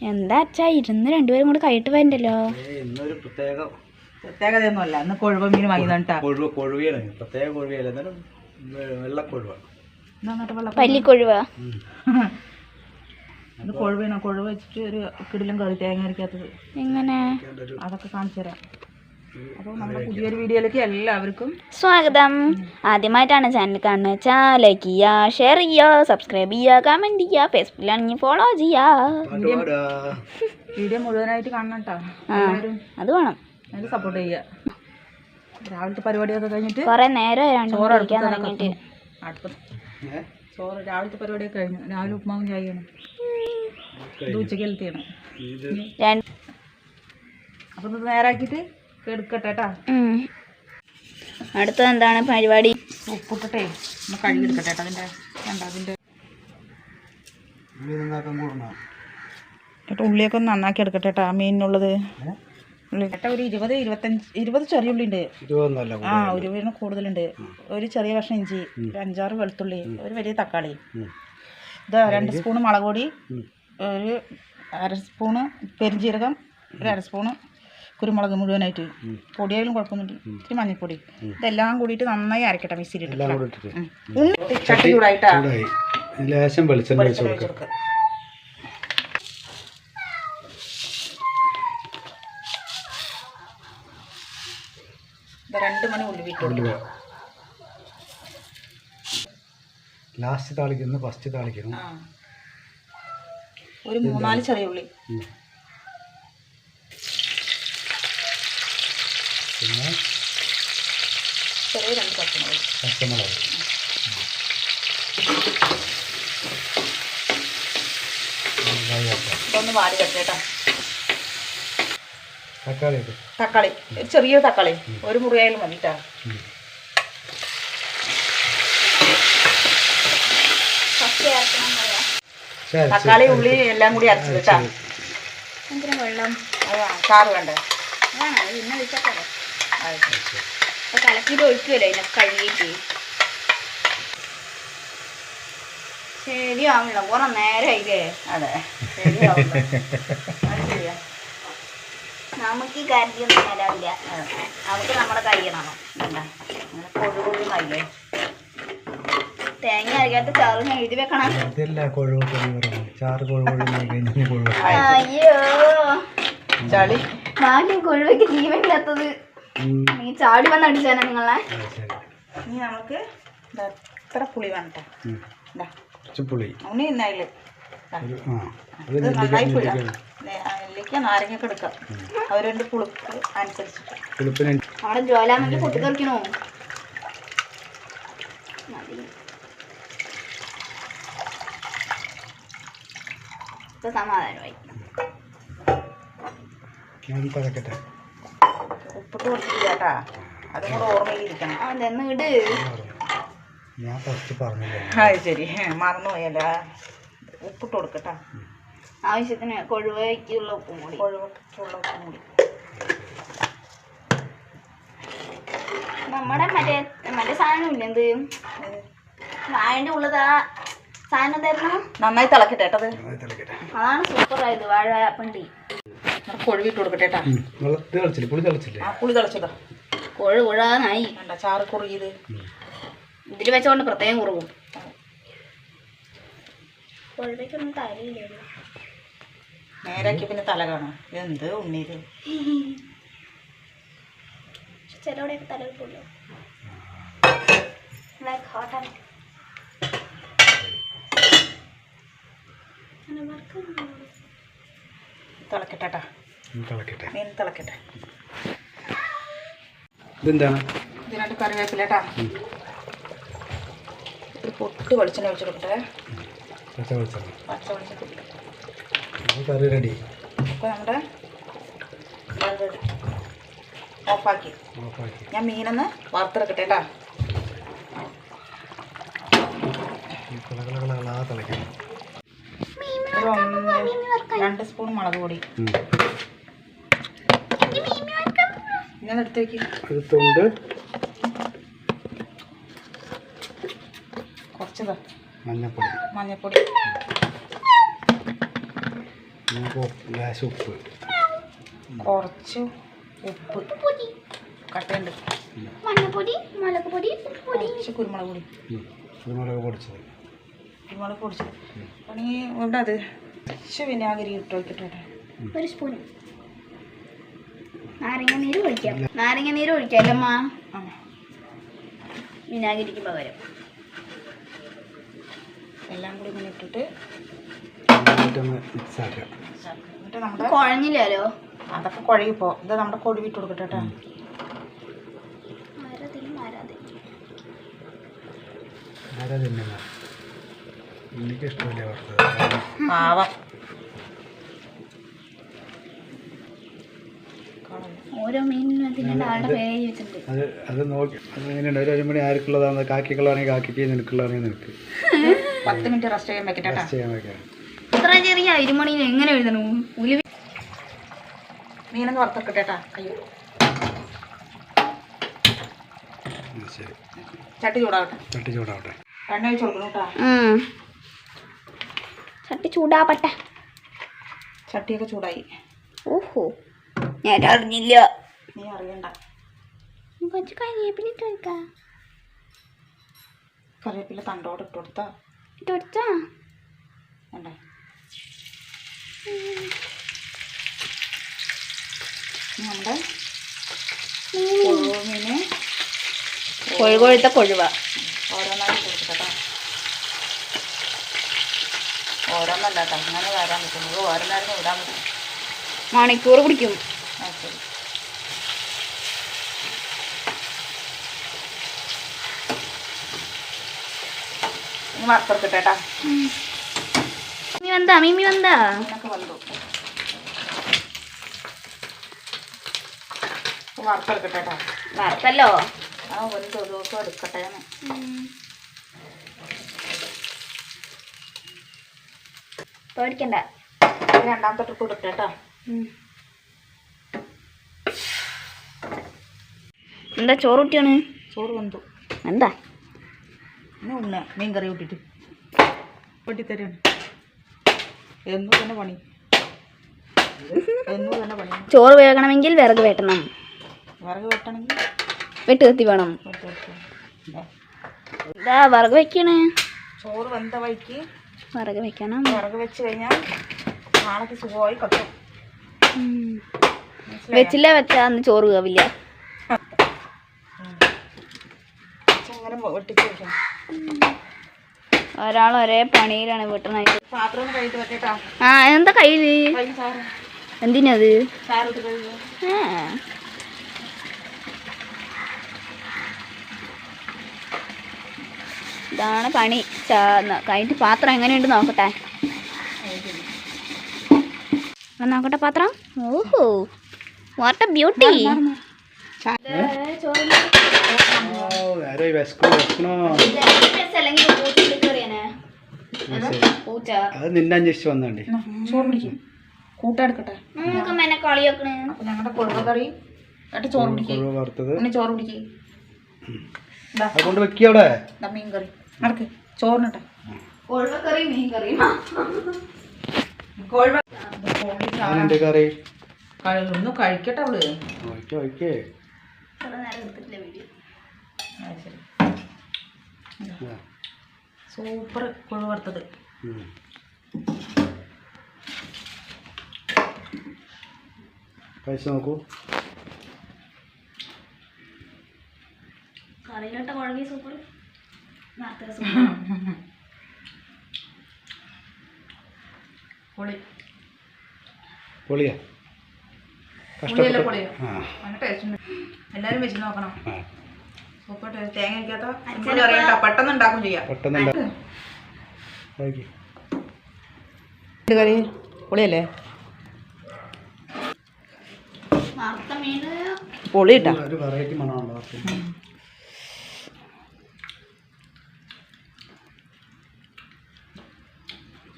എന്താ അച്ഛാ ഇരുന്ന് രണ്ടുപേരും കൂടെ കൈയിട്ട് വരണ്ടല്ലോ? ഇന്നൊരു പ്രത്യേക പ്രത്യേകതയൊന്നുമല്ല. ഇന്ന് കൊഴുവ മീൻ വാങ്ങിയതാണ്ടാ കൊഴുവ കൊഴുവിയാണ്. പ്രത്യേക കൊഴുവിയല്ല. എന്നാലും വെള്ള വെള്ളക്കൊഴുവ. എന്നിട്ട് വെള്ളം പല്ലിക്കൊഴുവ. ഇത് കൊഴുവേണോ കൊഴുവ വെച്ചിട്ട് ഒരു കിടിലും കറി തേങ്ങ അരക്കാത്തത് എങ്ങനെ? അതൊക്കെ കാണിച്ചു തരാം അപ്പോൾ നമ്മുടെ പുതിയൊരു വീഡിയോയിലേക്ക് എല്ലാവർക്കും സ്വാഗതം. ആദ്യമായിട്ടാണ് ചാനൽ കാണുന്നത് വെച്ചാൽ ലൈക്ക് ചെയ്യുക ഷെയർ ചെയ്യുക സബ്സ്ക്രൈബ് ചെയ്യുക കമന്റ് ചെയ്യുക ഫേസ്ബുക്കിലാണെങ്കിൽ ഫോളോ ചെയ്യുക വീഡിയോ മുഴുവനായിട്ട് കാണണം കേട്ടോ. എല്ലാവരും അത് വേണം. സപ്പോർട്ട് ചെയ്യുക രാവിലത്തെ പരിപാടിയൊക്കെ കഴിഞ്ഞിട്ട് കുറേ നേരം രണ്ട് ചോറ് അടുപ്പത്ത് തുടങ്ങിയിട്ട്? ചോറ് രാവിലത്തെ പരിപാടിയൊക്കെ കഴിഞ്ഞു. രാവിലെ ഉപ്മാവും ചായയാണ്. രണ്ട് അപ്പം നേരാക്കിയിട്ട് എടുക്കട്ടെ കേട്ടാ അടുത്തത് എന്താണ് പരിപാടി? ഉപ്പിട്ടിട്ടേ ഒന്ന് കഴുകി എടുക്കട്ടെ കേട്ടോ അതിന്റെ കണ്ട അതിന്റെ ഏട്ടാ ഉള്ളിയൊക്കെ ഒന്ന് നന്നാക്കി എടുക്കട്ടെ കേട്ടോ മീനിനുള്ളത്? ഒരു ഇരുപത് ഇരുപത്തഞ്ച് ഇരുപത് ചെറിയ ഉള്ളി ഉണ്ട് ആ ഒരു വീണ് കൂടുതലുണ്ട്. ഒരു ചെറിയ കഷ്ണം ഇഞ്ചി ഒരു അഞ്ചാറ് വെളുത്തുള്ളി ഒരു വലിയ തക്കാളി. ഇതാ രണ്ട് സ്പൂണ് മുളക് പൊടി ഒരു അര സ്പൂണ് പെരിഞ്ജീരകം ഒരു അര സ്പൂണ് കുരുമുളക് മുഴുവനായിട്ട്. പൊടിയായാലും കുഴപ്പമൊന്നുമില്ല. ഇത്തിരി മഞ്ഞൾപ്പൊടി. ഇതെല്ലാം കൂടിയിട്ട് നന്നായി അരക്കട്ടെ മിക്സിയിലിട്ട് കൂടെ ചട്ടി ചൂടായിട്ടാ. ചൂടായി. ലേശം വെളിച്ചെണ്ണ ഒഴിച്ച് വെളിച്ചെണ്ണ ഒഴിച്ച് കൊടുക്കുക രണ്ട് മണി ഉള്ളി വിട്ടു ലാസ്റ്റ് താളിക്കുന്നു ഫസ്റ്റ് ഒരു മൂന്നാൽ ചെറിയ ഉള്ളി. പിന്നെ ചെറിയ രണ്ട് പച്ചമുളക്. പച്ചമുളക്. ഇതൊന്ന് വാടി വെച്ചേട്ടാ. തക്കാളി തക്കാളി. ഒരു ചെറിയ തക്കാളി. ഒരു മുറിയായാലും മതിട്ടാ. ഉം. ശരി, തക്കാളി ഉള്ളി എല്ലാം കൂടി അരച്ചിട്ടാ വെള്ളം? അതാ ചാറ് വേണ്ടേ? പിന്നെ അത് അപ്പോൾ കലക്കിയിട്ട് ഒഴിക്കുമല്ലോ ഇതിനൊക്കെ കഴുകിയിട്ട്. ശരിയാവില്ല കുറെ നേരമായില്ലേ അതെ. നമുക്ക് ഈ കാര്യത്തിലൊന്നും തരാവില്ല നമുക്ക് നമ്മുടെ കഴിയണം വേണ്ട അങ്ങനെ കൊഴു കൊഴുന്നായില്ലേ തേങ്ങ അരക്കാത്ത ചാറ് എഴുതി വെക്കണം. അയ്യോ. ചളി. നാല് കൊഴുവയ്ക്ക് ജീവനില്ലാത്തത്. നീ ചാടി വന്ന് അടിച്ചാനാ നിങ്ങളെ. ഇനി നമുക്ക് എത്ര പുളി വേണ്ട? പുളി. ഉണ്ണി ഇന്നയിൽ നെല്ലിക്ക നാരങ്ങയൊക്കെ എടുക്കാം. അവരുടെ പുളിപ്പ് അനുസരിച്ചിട്ട്. അവിടെ ജ്വാലാമല്ലി പൊട്ടിത്തെറിക്കണോ സമാധാനമായി. ഞാൻ തിളക്കട്ടെ ഉപ്പിട്ട് കൊടുത്തിട്ടില്ല കേട്ടാ അതും കൂടെ ഓർമ്മയിലിരിക്കണം അതെന്ന് ഇട്. ഞാൻ ഫസ്റ്റ് പറഞ്ഞില്ല? അത് ശരി. മറന്നു പോയല്ല ഉപ്പിട്ട് കൊടുക്കട്ടാ. ആവശ്യത്തിന് കൊഴുവയ്ക്കുള്ള ഉപ്പും കൂടി. കൊഴുവയ്ക്കുള്ള ഉപ്പും കൂടി. നമ്മുടെ മറ്റേ മറ്റേ സാധനം ഇല്ല എന്ത്? വാഴന്റെ ഉള്ളതാ സാധനം തരണം നന്നായി തിളക്കട്ടെ കേട്ടത് അതാണ് സൂപ്പറായത് വാഴ പണ്ടി നമുക്ക് കൊഴുവിട്ട് കൊടുക്കട്ടെ കേട്ടാ. പുളി തിളച്ചില്ലേ? ആ പുളി തിളച്ചതാ. കൊഴു കൊഴാനായി വേണ്ട ചാറ് കുറുകിയത്. ഇതിൽ വെച്ചോണ്ട് പ്രത്യേകം കുറവും കൊഴുവയ്ക്കൊന്നും തലയില്ലല്ലോ നേരാക്കി പിന്നെ തല കാണാം. എന്ത് ഉണ്ണീര്? ചിലവിടെയൊക്കെ തല കിട്ടുമല്ലോ. ലൈക്ക് ഹോട്ടാണ് തിളക്കട്ടെ തിളക്കട്ടെ. മീൻ തിളക്കട്ടെ. ഇതെന്താണ്? ഇതിനകത്ത് കറിവേപ്പില കേട്ടാ പൊട്ട് വെളിച്ചെണ്ണ ഒഴിച്ച് പച്ച വെളിച്ചെണ്ണ. പച്ച വെളിച്ചെണ്ണ കറി റെഡി അപ്പോൾ നമ്മുടെ ഓഫാക്കി. ഞാൻ മീനൊന്ന് വറുത്തെടുക്കട്ടെ കേട്ടാ രണ്ട് സ്പൂൺ മുളക് പൊടി. ഇങ്ങനെ എടുത്തേക്ക് എടുത്തുകൊണ്ട് കുറച്ചതാ. മഞ്ഞപ്പൊടി. മഞ്ഞൾപ്പൊടി നമുക്ക് ഗ്ലാസ് ഉപ്പ്. കുറച്ച് ഉപ്പ്. കട്ടയുണ്ട്. മഞ്ഞപ്പൊടി മുളക് പൊടി കുറച്ച് കുരുമുളക് പൊടി. കുരുമുളക് പൊടിച്ചത്. കുരുമുളക് പൊടിച്ചത്. പണി ഇവിടെ അത്? കുറച്ച് വിനാഗിരി ഇട്ട് വയ്ക്കട്ടെ ഒരു സ്പൂൺ നാരങ്ങ നീര് ഒഴിക്കാം. നാരങ്ങ നീര് ഒഴിക്കാം അമ്മ? ആ വിനാഗിരിക്ക് പകരം. എല്ലാം കൂടി ഇങ്ങനെ ഇട്ടിട്ട് എന്നിട്ട് നമ്മുടെ കുഴഞ്ഞില്ലല്ലോ? അതൊക്കെ കുഴയിപ്പോ ഇത് നമ്മുടെ കൊടുവിട്ട് കൊടുക്കട്ടെ കേട്ടോ. മരതിൽ മരാതെ ആരാ തിന്നുക എനിക്ക് ഇഷ്ടമില്ല വറുത്തത്. പാവം. ഓരോ മീനിനും അതിന്റെ ആളുടെ പേര് വെച്ചിട്ടുണ്ട്. അത് അത് നോക്കി. അത് എങ്ങനെയുണ്ട്? ഒരു അരിമണി ആർക്കുള്ളതാണ് കാക്കിക്കുള്ളതാണെങ്കിൽ കാക്കിക്ക് നിനക്കുള്ളതാണെങ്കിൽ നിനക്ക്. പത്ത് മിനിറ്റ് റെസ്റ്റ് ചെയ്യാൻ വെക്കട്ടെ കേട്ടോ. ടെസ്റ്റ് ചെയ്യാൻ വെക്കാം. ഇത്ര ചെറിയ അരിമണിയിൽ എങ്ങനെ എഴുതണു? ഉലുവ മീനൊന്ന് വറുത്തെക്കട്ടെ അയ്യോ. ശരി. ചട്ടി ചൂടാവട്ടെ. ചട്ടി ചൂടാവട്ടെ. എണ്ണ ഒഴിച്ച് കൊടുക്കണം കേട്ടോ. ചട്ടി ചൂടാപ്പട്ടെ ചട്ടിയൊക്കെ ചൂടായി. ഓഹോ. ഞാൻ അറിഞ്ഞില്ല നീ അറിയണ്ട കുറച്ച് കരിയേപ്പില ഇട്ട് വെക്കാം കറിവേപ്പില തണ്ടോട് ഇട്ട് കൊടുത്താ? ഇട്ട് കൊടുത്താ? വേണ്ടേ? നമ്മുടെ കൊഴുമീന് കൊഴുകൊഴുത്ത കൊഴുവ. ഓരോന്നായിട്ട് കൊടുക്കട്ടെ കേട്ടോ. ഓരോന്നല്ല അങ്ങനെ വരാൻ പറ്റുന്നത് ഓരോന്നായിരുന്നു വിടാൻ പറ്റും. മണിക്കൂർ പിടിക്കും. വറുത്തെടുക്കട്ടെ കേട്ടോ. മീമി വന്നാ മീമി വന്നാ മീനൊക്കെ വന്നു. ഇപ്പൊ വറുത്തെടുക്കട്ടെ കേട്ടോ. വറുത്തല്ലോ? ആ ഒരു ദിവസം എടുക്കട്ടെ പേടിക്കണ്ട. രണ്ടാമത്തെ ട്രിപ്പ് ഇടട്ടെ എന്താ ചോറ് കുട്ടിയാണ് ചോറ് വന്നു എന്താ? ഉണ്ണ മീൻ കറി കൂട്ടിട്ട് വെട്ടിത്തരാണ് എന്നും തന്നെ പണി. എന്നും തന്നെ പണി. ചോറ് വേകണമെങ്കിൽ വിറക് വെട്ടണം. വിറക് വെട്ടണമെങ്കിൽ വെട്ട് കത്തി വേണം. എന്താ വിറക് വെക്കണേ? ചോറ് വെന്ത വഴിക്ക് വിറക് വെക്കണം. വിറക് വെച്ച് കഴിഞ്ഞാൽ നാളേക്ക് സുഖമായി കത്തും? വെച്ചില്ല വെച്ചാ അന്ന് ചോറ് വേവില്ല. അങ്ങനെ വെട്ടിച്ച് വെക്കണം. ഒരാൾ ഒരേ പണിയിലാണ് വെട്ടണായിട്ട് പാത്രം ഒന്ന് കഴുകിട്ട് ആ എന്താ കയ്യിൽ? കൈ സാറ്. എന്തിനത് ഇതാണ് പണി. കഴിഞ്ഞിട്ട് പാത്രം എങ്ങനെയുണ്ട് നോക്കട്ടെ. നോക്കട്ടെ പാത്രം? ഓഹോ. വാട്ട് എ ബ്യൂട്ടി ആരോ വിശക്കണോ വിശക്കണോ പൂച്ച. അത് നിന്നെ അന്വേഷിച്ച് വന്നേ കൂട്ടെടുക്കട്ടെ ഞങ്ങളുടെ കൊഴുവ കറി. എന്നിട്ട് ചോറ് കൊഴുവ വറുത്തത്. ചോറ് പിടിക്കും കൊണ്ട് വെക്കുക അവിടെ. മീൻ കറി. നടക്ക്. ചോറിനിട്ടെ കൊഴുവക്കറി മീൻ കറി. കഴിക്കട്ടെ അവൾ. ഓക്കെ ഓക്കെ ശരി സൂപ്പർ കൊഴുവ വറുത്തത്. കഴിച്ചു നോക്കൂ. കറിയിലിട്ട കുഴങ്ങി സൂപ്പർ. പൊളി. പൊളിയാ? കഷ്ടപ്പെട്ട് എല്ലാവരും വെച്ച് നോക്കണം. തേങ്ങ പെട്ടെന്ന് ഉണ്ടാക്കും ചെയ്യാം. കറി പൊളിയല്ലേ? പൊളി ഇട്ടാ. ഒരു വെറൈറ്റി മണമാണല്ലോ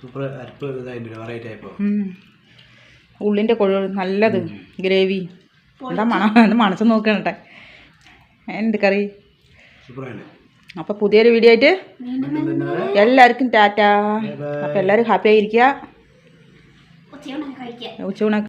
സൂപ്പർ അരിപ്പ് ഇതായിട്ട് വെറൈറ്റി ആയിപ്പോ. ഉള്ളിന്റെ കൊഴുവ് നല്ലത്. ഗ്രേവി എന്താ മണം എന്താ മണച്ച് നോക്കണട്ടെ എന്ത് കറി? അപ്പൊ അപ്പോൾ പുതിയൊരു വീഡിയോ ആയിട്ട് എല്ലാവർക്കും ടാറ്റ. അപ്പോൾ എല്ലാവരും ഹാപ്പി ആയിരിക്കുക ഉച്ചയൂണൊക്കെ